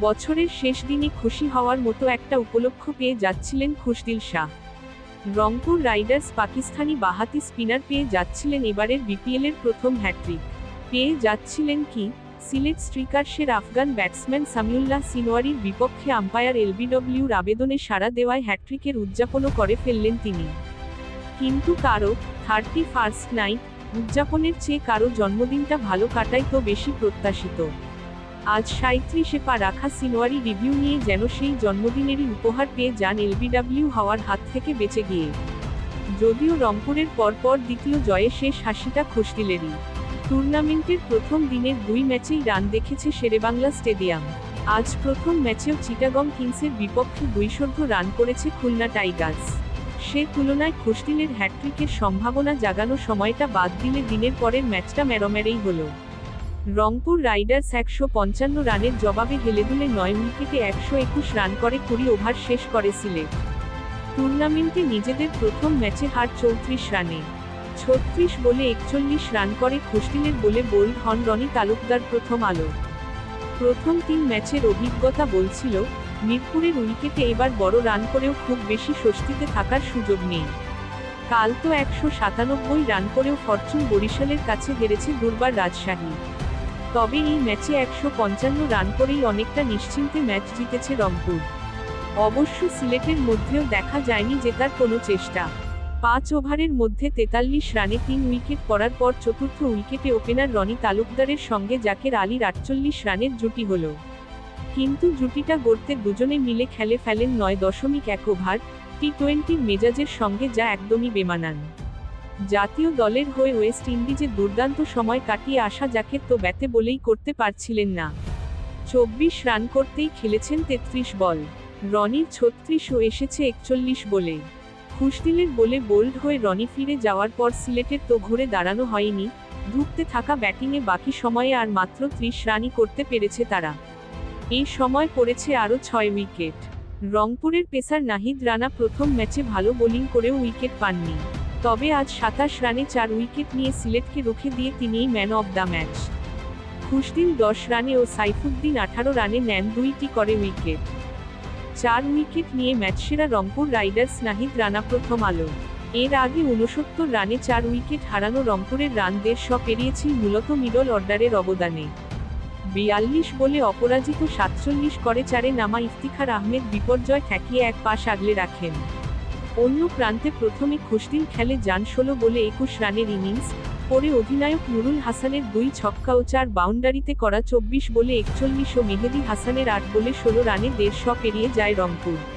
বছরের শেষ দিনে খুশি হওয়ার মতো একটা উপলক্ষ পেয়ে যাচ্ছিলেন খুশদিল শাহ। রংপুর রাইডার্স পাকিস্তানি বাহাতি স্পিনার পেয়ে যাচ্ছিলেন এবারের বিপিএলের প্রথম হ্যাট্রিক পেয়ে যাচ্ছিলেন কি? সিলেট স্ট্রিকার্সের আফগান ব্যাটসম্যান সামিউল্লাহ সিনোয়ারির বিপক্ষে আম্পায়ার এলবিডব্লিউর আবেদনে সাড়া দেওয়ায় হ্যাট্রিকের উদযাপনও করে ফেললেন তিনি। কিন্তু কারও থার্টি ফার্স্ট নাইট উদযাপনের চেয়ে কারও জন্মদিনটা ভালো কাটাই তো বেশি প্রত্যাশিত। আজ সাঁত্রিশে পা রাখা সিনোয়ারি রিভিউ নিয়ে যেন সেই জন্মদিনেরই উপহার পেয়ে যান এলবিডব্লিউ হওয়ার হাত থেকে বেঁচে গিয়ে। যদিও রংপুরের পরপর দ্বিতীয় জয়ে শেষ হাসিটা খুশদিলেরই টুর্নামেন্টের প্রথম দিনের দুই ম্যাচেই রান দেখেছে শেরেবাংলা স্টেডিয়াম। আজ প্রথম ম্যাচেও চিটাগং কিংসের বিপক্ষে দুইশোর্ধ রান করেছে খুলনা টাইগার্স। সে তুলনায় খুশদিলের হ্যাট্রিকের সম্ভাবনা জাগানো সময়টা বাদ দিলে দিনের পরের ম্যাচটা মেরমেরেই হলো। রংপুর রাইডার্স একশো পঞ্চান্ন রানের জবাবে হেলেদুলে নয় উইকেটে একশো একুশ রান করে কুড়ি ওভার শেষ করে সিলেট। টুর্নামেন্টে নিজেদের প্রথম ম্যাচে হার চৌত্রিশ রানে। ছত্রিশ বলে একচল্লিশ রান করে খুশদিলের বলে বোল্ড হন রনি তালুকদার প্রথম আলো। প্রথম তিন ম্যাচের অভিজ্ঞতা বলছিল, মিরপুরের উইকেটে এবার বড় রান করেও খুব বেশি স্বস্তিতে থাকার সুযোগ নেই। কাল তো একশো সাতানব্বই রান করেও ফরচুন বরিশালের কাছে হেরেছে দুর্বার রাজশাহী। তবে এই ম্যাচে একশো পঞ্চান্ন রান করেই অনেকটা নিশ্চিন্তে ম্যাচ জিতেছে রংপুর। অবশ্য সিলেটের মধ্যেও দেখা যায়নি জেতার কোনো চেষ্টা। পাঁচ ওভারের মধ্যে তেতাল্লিশ রানে তিন উইকেট পড়ার পর চতুর্থ উইকেটে ওপেনার রনি তালুকদারের সঙ্গে জাকের আলীর আটচল্লিশ রানের জুটি হল। কিন্তু জুটিটা গড়তে দুজনে মিলে খেলে ফেলেন নয় দশমিক এক ওভার, টি টোয়েন্টির মেজাজের সঙ্গে যা একদমই বেমানান। জাতীয় দলের হয়ে ওয়েস্ট ইন্ডিজে দুর্দান্ত সময় কাটিয়ে আসা যাকে তো ব্যাতে বলেই করতে পারছিলেন না। চব্বিশ রান করতেই খেলেছেন তেত্রিশ বল। রনির ছত্রিশও এসেছে একচল্লিশ বলে। খুশদিলের বলে বোল্ড হয়ে রনি ফিরে যাওয়ার পর সিলেটের তো ঘুরে দাঁড়ানো হয়নি, ধুঁকতে থাকা ব্যাটিংয়ে বাকি সময়ে আর মাত্র ত্রিশ রানই করতে পেরেছে তারা। এই সময় পড়েছে আরও ছয় উইকেট। রংপুরের পেসার নাহিদ রানা প্রথম ম্যাচে ভালো বোলিং করেও উইকেট পাননি। তবে আজ সাতাশ রানে চার উইকেট নিয়ে সিলেটকে রুখে দিয়ে তিনিই man of the match. Khushdil দশ রানে ও সাইফুদ্দিন আঠারো রানে নেন দুইটি করে উইকেট। চার উইকেট নিয়ে ম্যাচসেরা রংপুর রাইডার্স নাহিদ রানা প্রথম আলো। এর আগে উনসত্তর রানে চার উইকেট হারানো রংপুরের রান দেড়শ পেরিয়েছিল মূলত মিডল অর্ডারের অবদানে। বিয়াল্লিশ বলে অপরাজিত সাতচল্লিশ করে চারে নামা ইফতিখার আহমেদ বিপর্যয় ঠেকিয়ে এক পাশ আগলে রাখেন। অন্য প্রান্তে প্রথমে খুশদিন খেলে যান ষোলো বলে একুশ রানের ইনিংস, পরে অধিনায়ক নুরুল হাসানের দুই ছক্কা ও চার বাউন্ডারিতে করা চব্বিশ বলে একচল্লিশ ও মেহেদি হাসানের আট বলে ষোলো রানে দেড়শ পেরিয়ে যায় রংপুর।